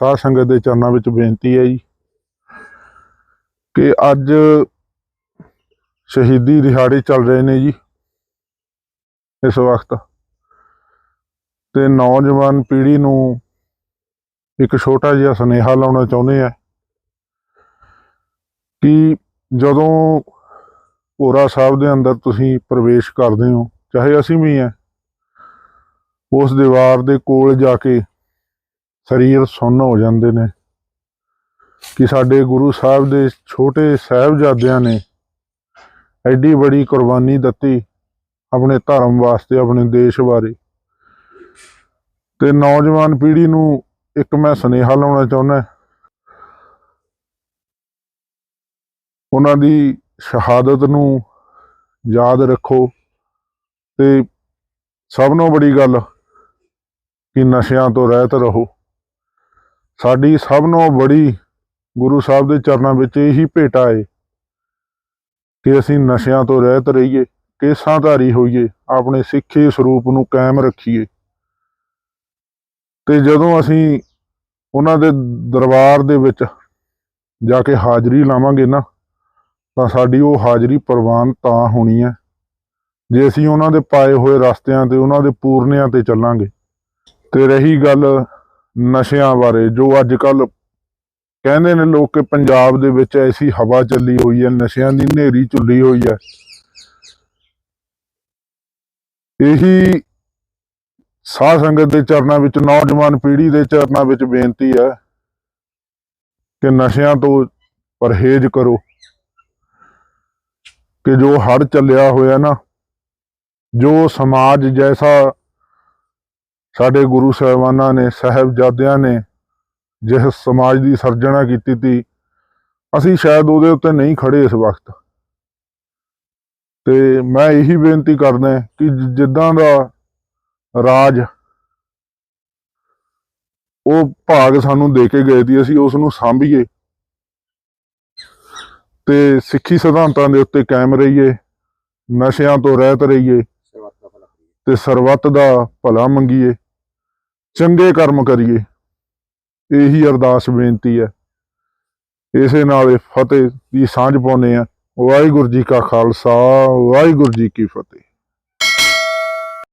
ਸਾਧ ਸੰਗਤ ਦੇ ਚਰਨਾਂ ਵਿੱਚ ਬੇਨਤੀ ਹੈ ਜੀ ਕਿ ਅੱਜ ਸ਼ਹੀਦੀ ਦਿਹਾੜੇ ਚੱਲ ਰਹੇ ਨੇ ਜੀ ਇਸ ਵਕਤ ਤੇ ਨੌਜਵਾਨ ਪੀੜ੍ਹੀ ਨੂੰ ਇੱਕ ਛੋਟਾ ਜਿਹਾ ਸੁਨੇਹਾ ਲਾਉਣਾ ਚਾਹੁੰਦੇ ਆ ਕਿ ਜਦੋਂ ਭੋਰਾ ਸਾਹਿਬ ਦੇ ਅੰਦਰ ਤੁਸੀਂ ਪ੍ਰਵੇਸ਼ ਕਰਦੇ ਹੋ, ਚਾਹੇ ਅਸੀਂ ਵੀ ਆ ਉਸ ਦੀਵਾਰ ਦੇ ਕੋਲ ਜਾ ਕੇ ਸਰੀਰ ਸੁੰਨ ਹੋ ਜਾਂਦੇ ਨੇ। ਕਿ ਸਾਡੇ ਗੁਰੂ ਸਾਹਿਬ ਦੇ ਛੋਟੇ ਸਾਹਿਬਜ਼ਾਦਿਆਂ ਨੇ ਐਡੀ ਬੜੀ ਕੁਰਬਾਨੀ ਦਿੱਤੀ ਆਪਣੇ ਧਰਮ ਵਾਸਤੇ, ਆਪਣੇ ਦੇਸ਼ ਬਾਰੇ। ਤੇ ਨੌਜਵਾਨ ਪੀੜ੍ਹੀ ਨੂੰ ਇੱਕ ਮੈਂ ਸੁਨੇਹਾ ਲਾਉਣਾ ਚਾਹੁੰਦਾ ਉਹਨਾਂ ਦੀ ਸ਼ਹਾਦਤ ਨੂੰ ਯਾਦ ਰੱਖੋ ਤੇ ਸਭ ਤੋਂ ਬੜੀ ਗੱਲ ਕਿ ਨਸ਼ਿਆਂ ਤੋਂ ਰਹਿਤ ਰਹੋ। ਸਾਡੀ ਸਭ ਨੂੰ ਬੜੀ ਗੁਰੂ ਸਾਹਿਬ ਦੇ ਚਰਨਾਂ ਵਿੱਚ ਇਹੀ ਭੇਟਾ ਏ ਕਿ ਅਸੀਂ ਨਸ਼ਿਆਂ ਤੋਂ ਰਹਿਤ ਰਹੀਏ, ਕੇਸਾਂ ਧਾਰੀ ਹੋਈਏ, ਆਪਣੇ ਸਿੱਖੀ ਸਰੂਪ ਨੂੰ ਕਾਇਮ ਰੱਖੀਏ। ਤੇ ਜਦੋਂ ਅਸੀਂ ਉਹਨਾਂ ਦੇ ਦਰਬਾਰ ਦੇ ਵਿੱਚ ਜਾ ਕੇ ਹਾਜ਼ਰੀ ਲਾਵਾਂਗੇ ਨਾ, ਤਾਂ ਸਾਡੀ ਉਹ ਹਾਜ਼ਰੀ ਪ੍ਰਵਾਨ ਤਾਂ ਹੋਣੀ ਹੈ। ਜੇ ਅਸੀਂ ਉਹਨਾਂ ਦੇ ਪਾਏ ਹੋਏ ਰਸਤਿਆਂ ਤੇ, ਉਹਨਾਂ ਦੇ ਪੂਰਨਿਆਂ ਤੇ ਚੱਲਾਂਗੇ, ਤੇ ਰਹੀ ਗੱਲ ਨਸ਼ਿਆਂ ਬਾਰੇ, ਜੋ ਅੱਜ ਕੱਲ ਕਹਿੰਦੇ ਨੇ ਲੋਕ ਕਿ ਪੰਜਾਬ ਦੇ ਵਿੱਚ ਐਸੀ ਹਵਾ ਚੱਲੀ ਹੋਈ ਹੈ, ਨਸ਼ਿਆਂ ਦੀ ਹਨੇਰੀ ਚੁੱਲੀ ਹੋਈ ਹੈ। ਇਹੀ ਸਾਧ ਸੰਗਤ ਦੇ ਚਰਨਾਂ ਵਿੱਚ, ਨੌਜਵਾਨ ਪੀੜ੍ਹੀ ਦੇ ਚਰਨਾਂ ਵਿੱਚ ਬੇਨਤੀ ਹੈ ਕਿ ਨਸ਼ਿਆਂ ਤੋਂ ਪਰਹੇਜ਼ ਕਰੋ। ਕਿ ਜੋ ਹੜ ਚੱਲਿਆ ਹੋਇਆ ਨਾ, ਜੋ ਸਮਾਜ ਜੈਸਾ ਸਾਡੇ ਗੁਰੂ ਸਾਹਿਬਾਨਾਂ ਨੇ, ਸਾਹਿਬਜ਼ਾਦਿਆਂ ਨੇ ਜਿਸ ਸਮਾਜ ਦੀ ਸਿਰਜਣਾ ਕੀਤੀ ਤੀ, ਅਸੀਂ ਸ਼ਾਇਦ ਉਹਦੇ ਉੱਤੇ ਨਹੀਂ ਖੜੇ ਇਸ ਵਕਤ। ਤੇ ਮੈਂ ਇਹੀ ਬੇਨਤੀ ਕਰਦਾ ਕਿ ਜਿੱਦਾਂ ਦਾ ਰਾਜ ਉਹ ਭਾਗ ਸਾਨੂੰ ਦੇ ਕੇ ਗਏ ਸੀ ਅਸੀਂ ਉਸ ਨੂੰ ਸਾਂਭੀਏ। ਤੇ ਸਿੱਖੀ ਸਿਧਾਂਤਾਂ ਦੇ ਉੱਤੇ ਕਾਇਮ ਰਹੀਏ, ਨਸ਼ਿਆਂ ਤੋਂ ਰਹਿਤ ਰਹੀਏ, ਤੇ ਸਰਬੱਤ ਦਾ ਭਲਾ ਮੰਗੀਏ। ਚੰਗੇ ਕਰਮ ਕਰੀਏ। ਇਹੀ ਅਰਦਾਸ ਬੇਨਤੀ ਹੈ। ਇਸੇ ਨਾਲ ਇਹ ਫਤਿਹ ਦੀ ਸਾਂਝ ਪਾਉਂਦੇ ਆ ਵਾਹਿਗੁਰੂ ਜੀ ਕਾ ਖਾਲਸਾ, ਵਾਹਿਗੁਰੂ ਜੀ ਕੀ ਫਤਿਹ।